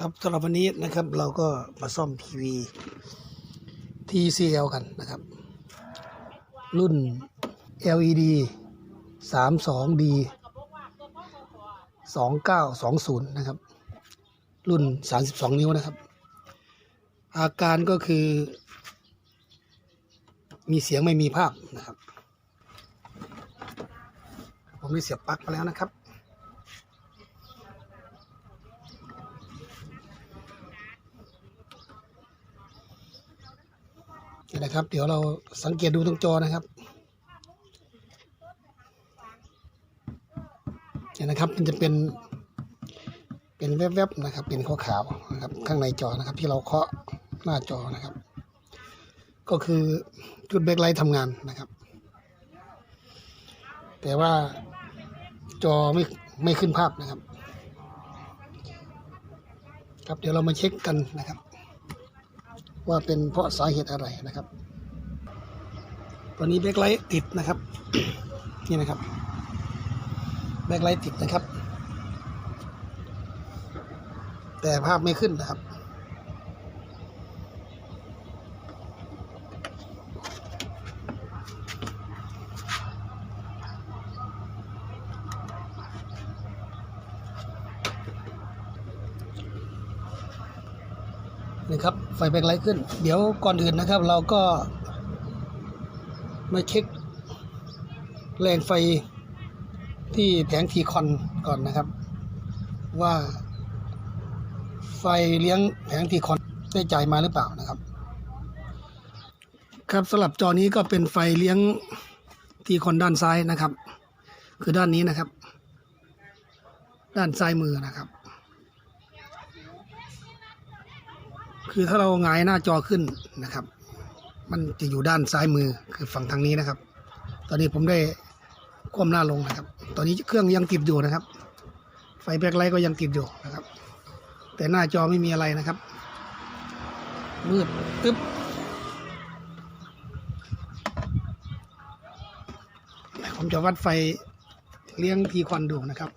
ครับสำหรับวันนี้นะครับเราก็มาซ่อมทีวี TCL กันนะครับ รุ่น LED 32D 2920 นะครับ รุ่น 32 นิ้วนะครับ อาการก็คือ มีเสียงไม่มีภาพนะครับ ผมได้เสียบปลั๊กมาแล้วนะครับ นี่นะครับ เดี๋ยวเราสังเกตดูตรงจอนะครับเนี่ยนะครับมันจะเป็นเป็นแวบๆนะครับ เป็นขาวๆนะครับ ข้างในจอนะครับ ที่เราเคาะหน้าจอนะครับ ก็คือจุดแบ็คไลท์ทำงานนะครับ แต่ว่าจอไม่ไม่ขึ้นภาพนะครับ ครับเดี๋ยวเรามาเช็คกันนะครับ ว่าเป็นเพราะสาเหตุอะไรนะครับ ตอนนี้แบ็คไลท์ติดนะครับ นี่นะครับ แบ็คไลท์ติดนะครับ แต่ภาพไม่ขึ้นนะครับ ไฟแบ็คไลท์ขึ้น เดี๋ยวก่อนอื่นนะครับ เราก็ มาเช็คแรงไฟที่แผงทีคอนก่อนนะครับ ว่า ไฟเลี้ยงแผงทีคอนได้จ่ายมาหรือเปล่านะครับ ครับสำหรับจอนี้ก็เป็นไฟเลี้ยงทีคอนด้านซ้ายนะครับ คือด้านนี้นะครับ ด้านซ้ายมือนะครับ คือถ้าเราหงายหน้าจอขึ้นนะครับ มันจะอยู่ด้านซ้ายมือคือฝั่งทางนี้นะครับ ตอนนี้ผมได้ก้มหน้าลงนะครับ ตอนนี้เครื่องยังติดอยู่นะครับ ไฟแบ็คไลท์ก็ยังติดอยู่นะครับ แต่หน้าจอไม่มีอะไรนะครับมืดตึ๊บผมจะวัดไฟเลี้ยงทีคอนดูนะครับ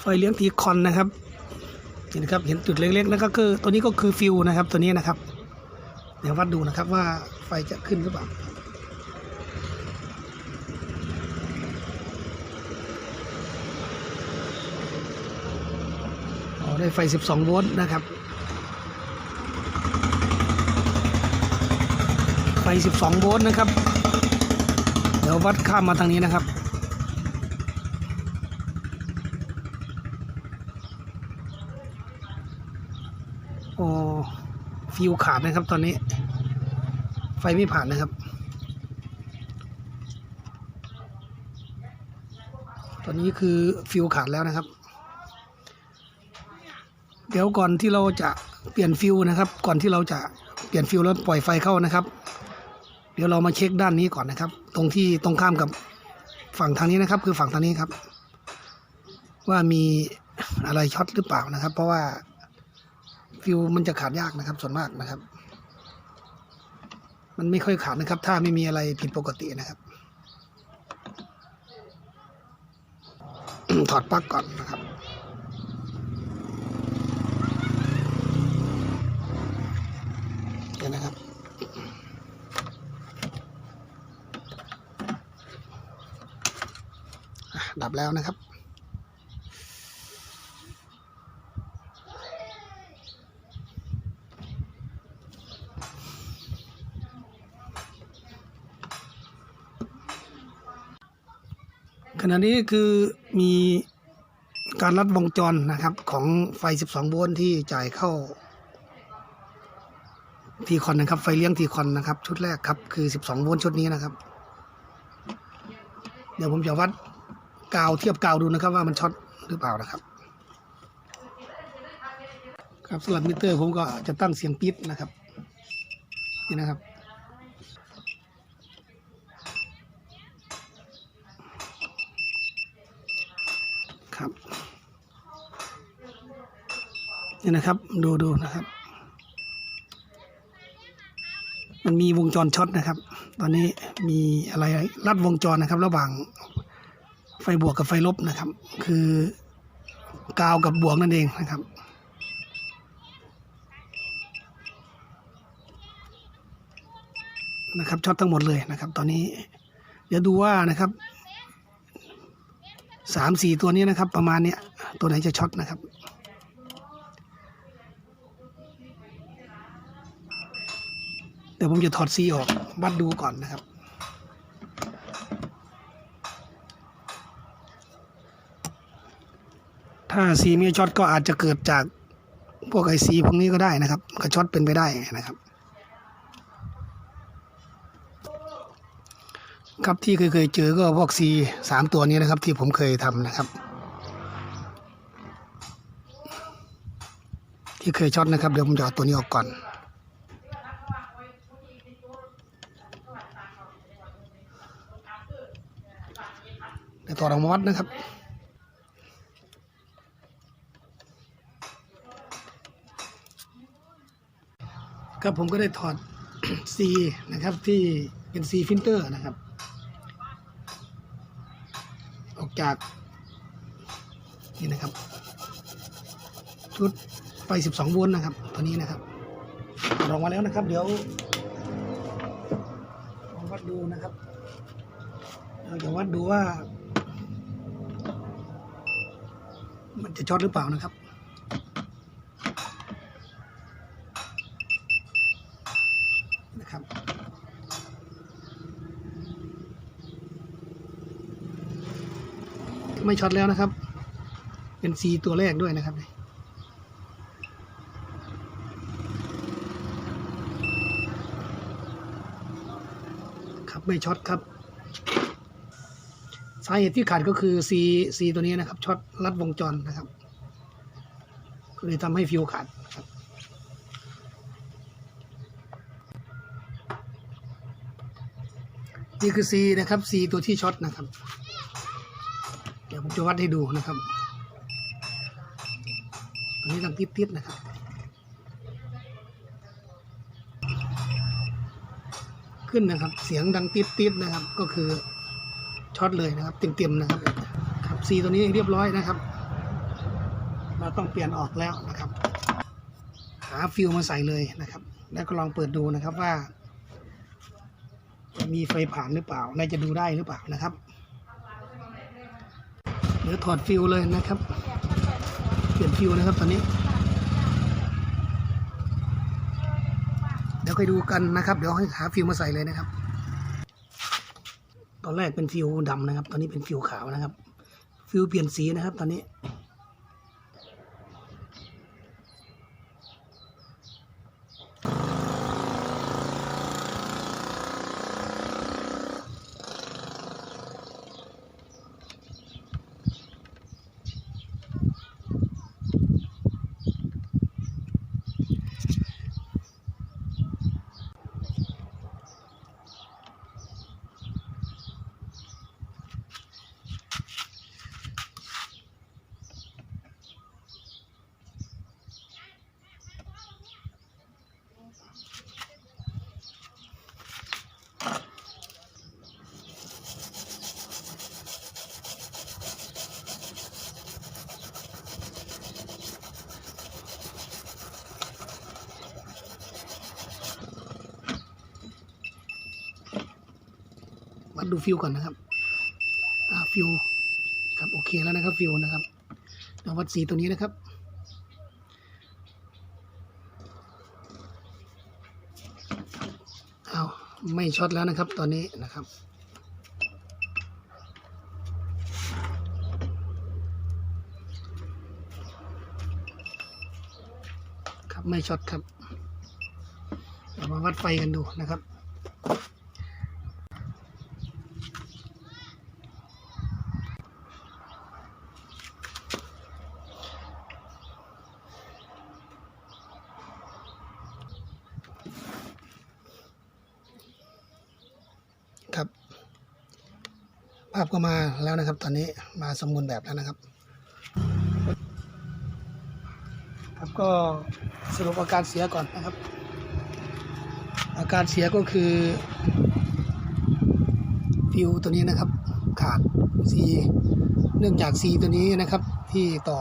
ไฟเลี้ยงทีคอนนะครับ นี่นะครับเห็นจุดเล็กๆนั่นก็คือตัวนี้ก็คือฟิวนะครับ ตัวนี้นะครับ เดี๋ยววัดดูนะครับว่าไฟจะขึ้นหรือเปล่าได้ไฟ 12 โวลต์นะครับ ไฟ 12 โวลต์นะครับ เดี๋ยววัดข้ามมาทางนี้นะครับ โอ้ ฟิวขาดนะครับ ตอนนี้ ไฟไม่ผ่านนะครับ ตอนนี้คือฟิวขาดแล้วนะครับ เดี๋ยวก่อนที่เราจะเปลี่ยนฟิวนะครับ ก่อนที่เราจะเปลี่ยนฟิวแล้วปล่อยไฟเข้านะครับ เดี๋ยวเรามาเช็คด้านนี้ก่อนนะครับ ตรงที่ตรงข้ามกับฝั่งทางนี้นะครับ คือฝั่งทางนี้ครับ ว่ามีอะไรช็อตหรือเปล่านะครับ เพราะว่า ฟิวมันจะขาดยากนะครับ ส่วนมากนะครับ มันไม่ค่อยขาดนะครับ ถ้าไม่มีอะไรผิดปกตินะครับ ถอดปลั๊กก่อนนะครับเดี๋ยวนะครับดับแล้วนะครับ ณะนี้คือมีการรัดวงจรนะครับ ของไฟ 12 โวลต์ที่จ่ายเข้าทีคอนนะครับไฟเลี้ยงทีคอนนะครับ ชุดแรกครับคือ 12 โวลต์ชุดนี้นะครับ เดี๋ยวผมจะวัดกาวเทียบกาวดูนะครับ ว่ามันช็อตหรือเปล่านะครับ ครับสำหรับมิเตอร์ผมก็จะตั้งเสียงปี๊ดนะครับนี่นะครับ นี่นะครับ ดูดูนะครับ มันมีวงจรช็อตนะครับ ตอนนี้มีอะไรลัดวงจรนะครับ ระหว่างไฟบวกกับไฟลบนะครับ คือกาวกับบวกนั่นเองนะครับนะครับช็อตทั้งหมดเลยนะครับ ตอนนี้ เดี๋ยวดูว่านะครับสามสี่ตัวนี้นะครับ ประมาณเนี้ยตัวไหนจะช็อตนะครับ ดี๋ยวผมจะถอดซีออกวัดดูก่อนนะครับ ถ้าซีไม่ช็อตก็อาจจะเกิดจากพวกไอซีพวกนี้ก็ได้นะครับก็ช็อตเป็นไปได้นะครับ ครับที่เคยเคยเจอก็พวกซีสามตัวนี้นะครับ ที่ผมเคยทำนะครับ ที่เคยช็อตนะครับเดี๋ยวผมจะเอาตัวนี้ออกก่อน ดี๋ยวถอดออกมาวัดนะครับครับผมก็ได้ถอดซีนะครับที่เป็นซีฟิลเตอร์นะครับ ออกจาก นี่นะครับชุดไฟ12 โวลต์นะครับ ตัวนี้นะครับลองมาแล้วนะครับ เดี๋ยวลองวัดดูนะครับเราจะวัดดูว่า มันจะช็อตหรือเปล่านะครับ นะครับไม่ช็อตแล้วนะครับ เป็นซีตัวแรกด้วยนะครับครับไม่ช็อตครับาเหตุที่ขาดก็คือซีซีตัวนี้นะครับช็อตลัดวงจรนะครับก็เลยทำให้ฟิวขาดนะครับนี่คือ C นะครับ C ตัวที่ช็อตนะครับ เดี๋ยวผมจะวัดให้ดูนะครับตัวนี้ดังติดๆนะครับขึ้นนะครับ เสียงดังติดๆนะครับ ก็คือ ช็อตเลยนะครับ เต็มๆนะครับครับ C ตัวนี้เรียบร้อยนะครับ เราต้องเปลี่ยนออกแล้วนะครับ หาฟิลมาใส่เลยนะครับ แล้วก็ลองเปิดดูนะครับว่ามีไฟผ่านหรือเปล่า น่าจะดูได้หรือเปล่านะครับเดี๋ยวถอดฟิวเลยนะครับ เปลี่ยนฟิวนะครับตอนนี้ เดี๋ยวค่อยดูกันนะครับ เดี๋ยวให้หาฟิวมาใส่เลยนะครับ ตอนแรกเป็นฟิวดำนะครับ ตอนนี้เป็นฟิวขาวนะครับ ฟิวเปลี่ยนสีนะครับ ตอนนี้ วัดดูฟิวก่อนนะครับอ่าฟิวครับโอเคแล้วนะครับฟิวนะครับเดี๋ยววัดสีตัวนี้นะครับเอาไม่ช็อตแล้วนะครับตอนนี้นะครับครับไม่ช็อตครับเรามาวัดไฟกันดูนะครับ ภาพก็มาแล้วนะครับ ตอนนี้มาสมบูรณ์แบบแล้วนะครับ ครับก็สรุปอาการเสียก่อนนะครับ อาการเสียก็คือฟิวตัวนี้นะครับ ขาดซีเนื่องจากซีตัวนี้นะครับที่ต่อ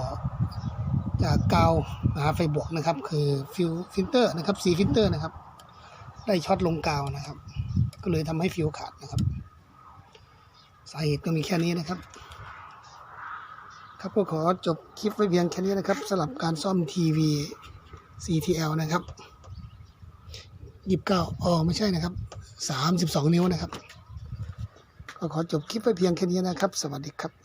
จากกาวหาไฟบวกนะครับ คือฟิวฟิลเตอร์นะครับสีฟิลเตอร์นะครับ ได้ช็อตลงกาวนะครับ ก็เลยทำให้ฟิวขาดนะครับ สาเหตุก็มีแค่นี้นะครับ ครับก็ขอจบคลิปไว้เพียงแค่นี้นะครับสำหรับการซ่อมทีวี CTL นะครับยีิบเก้าอ๋อไม่ใช่นะครับสามสิบสองนิ้วนะครับ ก็ขอจบคลิปไว้เพียงแค่นี้นะครับ สวัสดีครับ